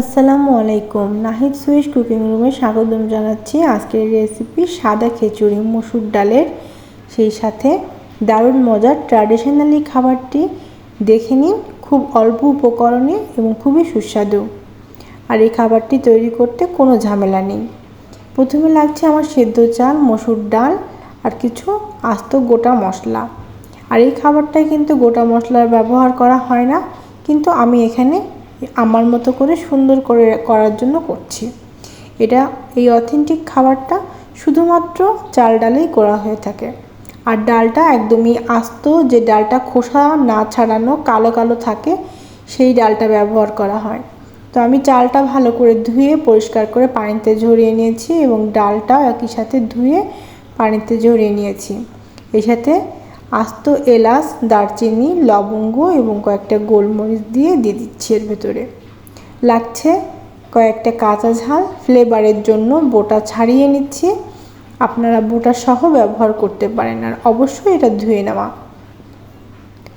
আসসালামু আলাইকুম। Nahid Swiss cooking রুমে স্বাগতম জানাচ্ছি আজকের রেসিপি সাদা খিচুড়ি, মসুর ডালের সেই সাথে। দারুণ মজার ট্র্যাডিশনালি খাবারটি দেখে নিন। খুব অল্প উপকরণে এবং খুবই সুস্বাদু। আর এই খাবারটি তৈরি করতে কোনো ঝামেলা নেই। প্রথমে লাগছে আমার সেদ্ধ চাল, মসুর ডাল আর কিছু আস্ত গোটা মশলা। আর এই খাবারটায় কিন্তু গোটা মশলার ব্যবহার করা হয় না। কিন্তু আমি এখানে আমার মতো করে সুন্দর করে করার জন্য করছি। এটা এই অথেন্টিক খাবারটা শুধুমাত্র চাল ডালেই করা হয়ে থাকে। আর ডালটা একদমই আস্ত, যে ডালটা খোসা না ছাড়ানো কালো কালো থাকে, সেই ডালটা ব্যবহার করা হয়। তো আমি চালটা ভালো করে ধুয়ে পরিষ্কার করে পানিতে ঝরিয়ে নিয়েছি এবং ডালটাও একই সাথে ধুয়ে পানিতে ঝরিয়ে নিয়েছি। এর সাথে আস্ত এলাচ, দারচিনি, লবঙ্গ এবং কয়েকটা গোলমরিচ দিয়ে দিয়ে দিচ্ছি এর ভেতরে। লাগছে কয়েকটা কাঁচা ঝাল ফ্লেভারের জন্য বোটা ছাড়িয়ে নিচ্ছি। আপনারা বোটা সহ ব্যবহার করতে পারেন আর অবশ্যই এটা ধুয়ে নেওয়া।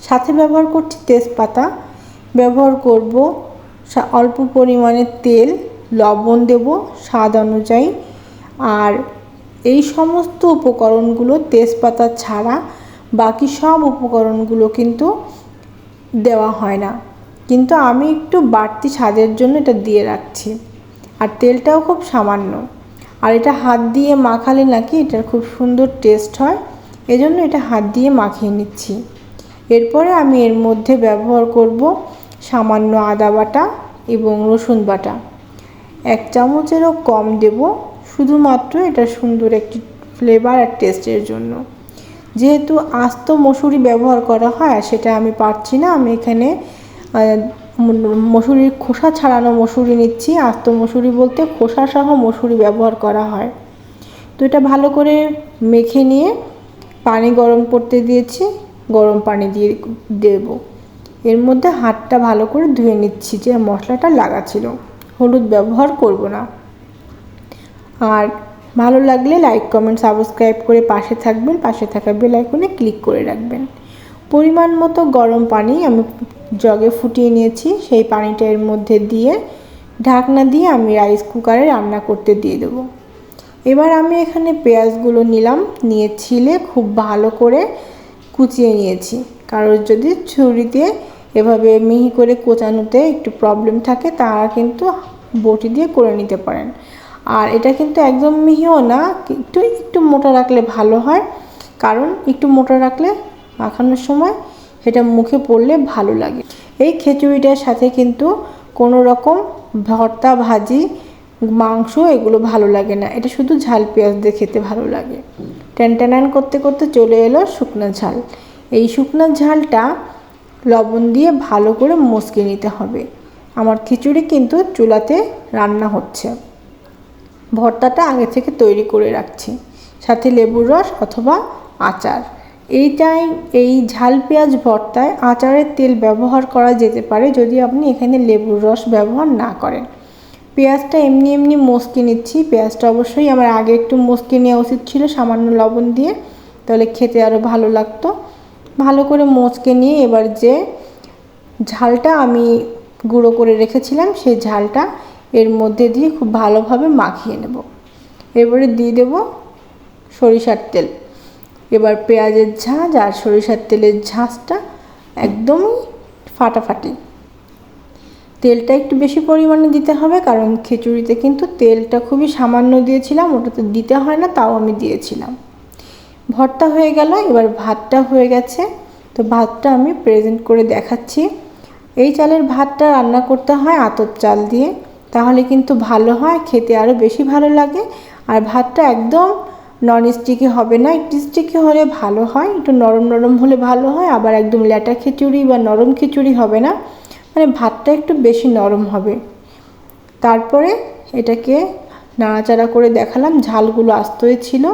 সাথে ব্যবহার করছি তেজপাতা। ব্যবহার করব অল্প পরিমাণে তেল, লবণ দেব স্বাদ অনুযায়ী। আর এই সমস্ত উপকরণগুলো তেজপাতা ছাড়া বাকি সব উপকরণগুলো কিন্তু দেওয়া হয় না। কিন্তু আমি একটু বাড়তি স্বাদের জন্য এটা দিয়ে রাখছি। আর তেলটাও খুব সামান্য। আর এটা হাত দিয়ে মাখালে নাকি এটার খুব সুন্দর টেস্ট হয়। এজন্য এটা হাত দিয়ে মাখিয়ে নিচ্ছি। এরপরে আমি এর মধ্যে ব্যবহার করব সামান্য আদা বাটা এবং রসুন বাটা। এক চামচেরও কম দেব, শুধুমাত্র এটা সুন্দর একটি ফ্লেভার আর টেস্টের জন্য। যেহেতু আস্ত মসুরি ব্যবহার করা হয়, সেটা আমি পারছি না। আমি এখানে মসুরির খোসা ছাড়ানো মসুরি নিচ্ছি। আস্ত মসুরি বলতে খোসা সহ মসুরি ব্যবহার করা হয়। তো এটা ভালো করে মেখে নিয়ে পানি গরম করতে দিয়েছি। গরম পানি দিয়ে দেব। এর মধ্যে হাতটা ভালো করে ধুয়ে নিচ্ছি যে মশলাটা লাগা ছিল। হলুদ ব্যবহার করব না। আর ভালো লাগলে লাইক কমেন্ট সাবস্ক্রাইব করে পাশে থাকবেন। পাশে থাকা বেল আইকনে ক্লিক করে রাখবেন। পরিমাণ মতো গরম পানি আমি জগে ফুটিয়ে নিয়েছি। সেই পানিটা এর মধ্যে দিয়ে ঢাকনা দিয়ে আমি রাইস কুকারে রান্না করতে দিয়ে দেব। এবার আমি এখানে পেঁয়াজগুলো নিলাম। নিয়ে ছিলে খুব ভালো করে কুচিয়ে নিয়েছি। কারোর যদি ছুরিতে এভাবে মিহি করে কোচানোতে একটু প্রবলেম থাকে, তারা কিন্তু বটি দিয়ে করে নিতে পারেন। আর এটা কিন্তু একদম মিহিও না, একটু একটু মোটা রাখলে ভালো হয়। কারণ একটু মোটা রাখলে মাখানোর সময় সেটা মুখে পড়লে ভালো লাগে। এই খিচুড়িটার সাথে কিন্তু কোনো রকম ভর্তা, ভাজি, মাংস এগুলো ভালো লাগে না। এটা শুধু ঝাল পেঁয়াজ দিয়ে খেতে ভালো লাগে। ট্যান করতে করতে চলে এলো শুকনো ঝাল। এই শুকনো ঝালটা লবণ দিয়ে ভালো করে মস্কে নিতে হবে। আমার খিচুড়ি কিন্তু চুলাতে রান্না হচ্ছে। ভর্তাটা আগে থেকে তৈরি করে রাখছি। সাথে লেবুর রস অথবা আচার। এইটাই এই ঝাল পেঁয়াজ ভর্তায় আচারের তেল ব্যবহার করা যেতে পারে যদি আপনি এখানে লেবুর রস ব্যবহার না করেন। পেঁয়াজটা এমনি এমনি মস্কে নিচ্ছি। পেঁয়াজটা অবশ্যই আমার আগে একটু মস্কে নেওয়া উচিত ছিল, সামান্য লবণ দিয়ে, তাহলে খেতে আরও ভালো লাগতো। ভালো করে মচকে নিয়ে এবার যে ঝালটা আমি গুঁড়ো করে রেখেছিলাম, সেই ঝালটা এর মধ্যে দিয়ে খুব ভালোভাবে মাখিয়ে নেব। এবারে দিয়ে দেব সরিষার তেল। এবার পেঁয়াজের ঝাঁঝ আর সরিষার তেলের ঝাঁঝটা একদমই ফাটাফাটি। তেলটা একটু বেশি পরিমাণে দিতে হবে কারণ খিচুড়িতে কিন্তু তেলটা খুবই সামান্য দিয়েছিলাম, ওটাতে দিতে হয় না, তাও আমি দিয়েছিলাম। ভর্তা হয়ে গেল, এবার ভাতটা হয়ে গেছে। তো ভাতটা আমি প্রেজেন্ট করে দেখাচ্ছি। এই চালের ভাতটা রান্না করতে হয় আতর চাল দিয়ে। তাহলে কিন্তু ভালো হয়, খেতে আরও বেশি ভালো লাগে। আর ভাতটা একদম নন স্টিকি হবে না, একটু স্টিকি হলে ভালো হয়, একটু নরম নরম হলে ভালো হয়, আবার একদম ল্যাটা খিচুড়ি বা নরম খিচুড়ি হবে না। মানে ভাতটা একটু বেশি নরম হবে। তারপরে এটাকে নাড়াচাড়া করে দেখালাম, ঝালগুলো আস্তই ছিল।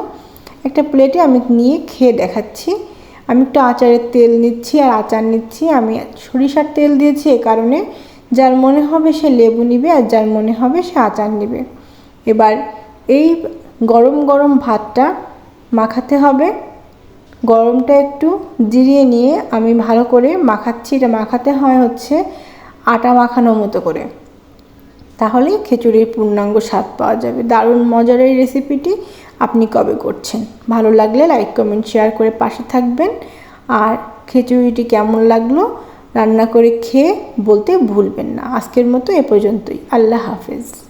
একটা প্লেটে আমি নিয়ে খেয়ে দেখাচ্ছি। আমি একটু আচারের তেল নিচ্ছি আর আচার নিচ্ছি। আমি সরিষার তেল দিয়েছি এ কারণে। যার মনে হবে সে লেবু নিবে আর যার মনে হবে সে আচার নিবে। এবার এই গরম গরম ভাতটা মাখাতে হবে। গরমটা একটু জিরিয়ে নিয়ে আমি ভালো করে মাখাচ্ছি। এটা মাখাতে হয় হচ্ছে আটা মাখানোর মতো করে। তাহলে খিচুড়ির পূর্ণাঙ্গ স্বাদ পাওয়া যাবে। দারুণ মজার এই রেসিপিটি আপনি কবে করছেন? ভালো লাগলে লাইক কমেন্ট শেয়ার করে পাশে থাকবেন। আর খিচুড়িটি কেমন লাগল? রান্না করে খেয়ে বলতে ভুলবেন না। আজকের মতো এ পর্যন্তই। আল্লাহ হাফেজ।